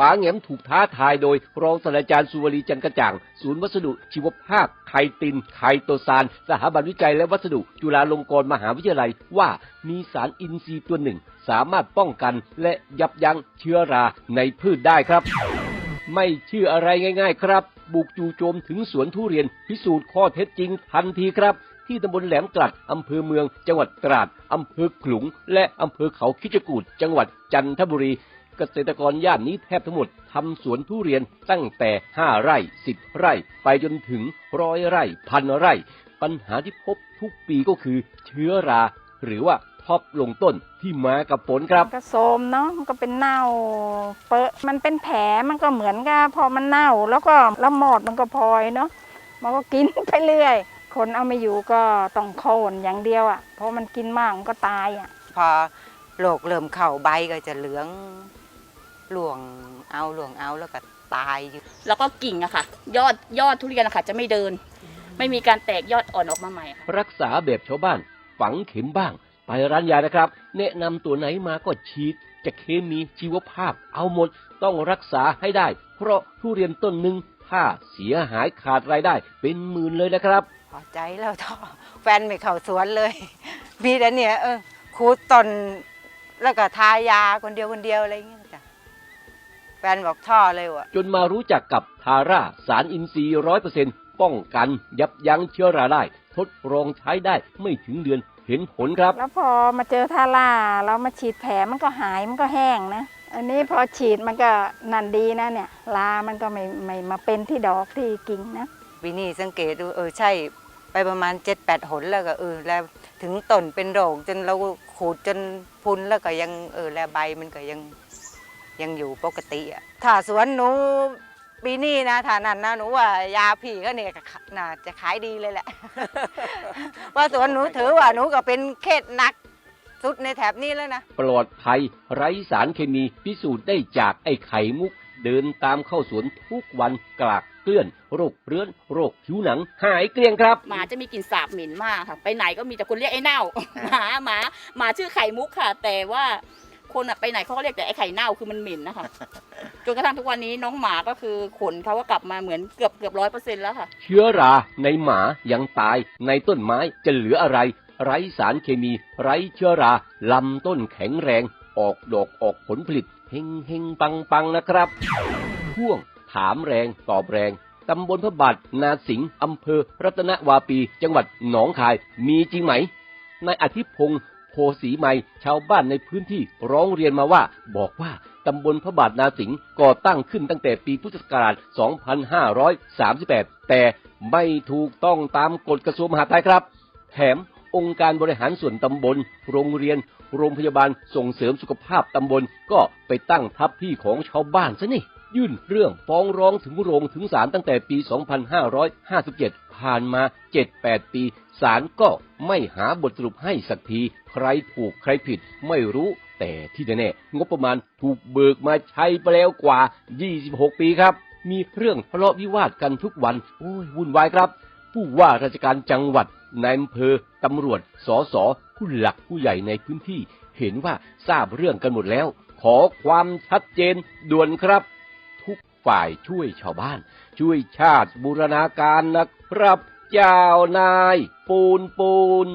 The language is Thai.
ป๋าแหงมถูกท้าทายโดย รองศาสตราจารย์สุวรีจันกระจ่าง ศูนย์วัสดุชีวภาพไคติน ไคโตซาน สถาบันวิจัยและวัสดุจุฬาลงกรณ์มหาวิทยาลัยว่ามีสารอินทรีย์ตัวหนึ่ง สามารถป้องกันและยับยั้งเชื้อราในพืชได้ครับ ไม่เชื่ออะไรง่าย ๆ ครับ บุกจู่โจมถึงสวนทุเรียน พิสูจน์ข้อเท็จจริงทันทีครับที่ตำบลแหลมกลัด อำเภอเมือง จังหวัดตราด อำเภอขลุง และอำเภอเขาคิจกูดจังหวัดจันทบุรี เกษตรกรย่านนี้แทบทั้งหมดทำสวนทุเรียนตั้งแต่5ไร่10ไร่ ไปจนถึงร้อยไร่พันไร่ ปัญหาที่พบทุกปีก็คือเชื้อรา หรือว่าท็อปลงต้นที่มากับฝนครับก็โทรมเนาะมันก็เป็นเน่า เปอะมันเป็นแผลมันก็เหมือนกับพอมันเน่า แล้วก็แล้วหมอดมันก็พลอยเนาะมันก็กินไปเรื่อย คนเอาไม่อยู่ก็ต้องโค่นอย่างเดียวอะ่ะเพราะมันกินมากมันก็ตายอะพอโรคเริ่มเข้าใบก็จะเหลือง หลวงเอาหลวงเอาแล้วก็ตายอยู่แล้วก็กิ่งอะค่ะ ยอดยอดทุเรียนอะค่ะ จะไม่เดิน ไม่มีการแตกยอดอ่อนออกมาใหม่ค่ะรักษาแบบชาวบ้าน ฝังเข็มบ้าง ไปร้านยานะครับ แนะนำตัวไหนมาก็ฉีดจะเคมีชีวภาพ เอาหมดต้องรักษาให้ได้ เพราะทุเรียนต้นหนึ่งถ้าเสียหายขาดรายได้ เป็นหมื่นเลยนะครับ พอใจแล้วท่อแฟนไม่เข้าสวนเลย มีแต่เนี่ยเออคูดต้นแล้วก็ทายาคนเดียวคนเดียวอะไรอย่างเงี้ยจ้ะ แฟนบอกท่อเลยว่ะ จนมารู้จักกับทาร่าสารอินทรีย์ร้อยเปอร์เซ็นป้องกัน ยับยั้งเชื้อราได้ ทดลองใช้ได้ไม่ถึงเดือนเห็นผลครับ แล้วพอมาเจอทาร่าเรามาฉีดแผลมันก็หายมันก็แห้งนะ อันนี้พอฉีดมันก็นันดีนะเนี่ยลามันก็ไม่ไม่มาเป็นที่ดอกที่กิ่งนะปีนี้สังเกตดูเออใช่ไปประมาณเจ็ดแปดหนแล้วก็เออแล้วถึงต้นเป็นโรคจนเราขูดจนพุนแล้วก็ยังเออแล้วใบมันก็ยัง ยังอยู่ปกติอะถ้าสวนหนูปีนี้นะถ้านั่นนะหนูว่ายาผีก็เนี่ยก็น่าจะขายดีเลยแหละ ว่าสวนหนูถือว่าหนูก็เป็นเขตหนักสุดในแถบนี้แล้วนะ ปลอดภัย ไร้สารเคมีพิสูจน์ได้จากไอ้ไข่มุก เดินตามเข้าสวนทุกวันกลากเกลื่อน โรคเรื้อนโรคผิวหนัง หายเกลี้ยงครับ หมาจะมีกลิ่นสาบเหม็นมากค่ะ ไปไหนก็มีแต่คนเรียกไอ้เน่าหมาหมาหมาชื่อไข่มุกค่ะ แต่ว่า คนอะไปไหนเขาก็เรียกแต่ไอ้ไข่เน่าคือมันเหม็นนะคะ จนกระทั่งทุกวันนี้น้องหมาก็คือขนเขาก็กลับมาเหมือนเกือบเกือบร้อยเปอร์เซ็นต์แล้วค่ะ เชื้อราในหมายังตาย ในต้นไม้จะเหลืออะไร ไร้สารเคมี ไร้เชื้อราลำต้นแข็งแรง ออกดอกออกผลผลิตเฮงเฮงปังปังนะครับช่วงถามแรงตอบแรงตำบลพระบาทนาสิงห์อำเภอ รัตนวาปี จังหวัดหนองคายมีจริงไหมนายอาทิตย์พงศ์ โพสีไมชาวบ้านในพื้นที่ร้องเรียนมาว่า บอกว่าตำบลพระบาทนาสิงห์ก่อตั้งขึ้นตั้งแต่ปีพุทธศักราช 2538 แต่ไม่ถูกต้องตามกฎกระทรวงมหาดไทยครับ แถมองค์การบริหารส่วนตำบล โรงเรียน โรงพยาบาลส่งเสริมสุขภาพตำบลก็ไปตั้งทับที่ของชาวบ้านซะนี่ ยื่นเรื่องฟ้องร้องถึงโรงถึงศาลตั้งแต่ปี 2557 ผ่านมา 7-8 ปีศาลก็ไม่หาบทสรุปให้สักที ใครถูกใครผิดไม่รู้แต่ที่แน่ๆงบประมาณถูกเบิกมาใช้ไปแล้วกว่า 26 ปีครับ มีเรื่องทะเลาะวิวาทกันทุกวัน โอ้ยวุ่นวายครับ ผู้ว่าราชการจังหวัดนายอำเภอตำรวจสสผู้หลักผู้ใหญ่ในพื้นที่ เห็นว่าทราบเรื่องกันหมดแล้ว ขอความชัดเจนด่วนครับ ฝ่ายช่วยชาวบ้าน ช่วยชาติบูรณาการนะครับเจ้านาย ปูนปูน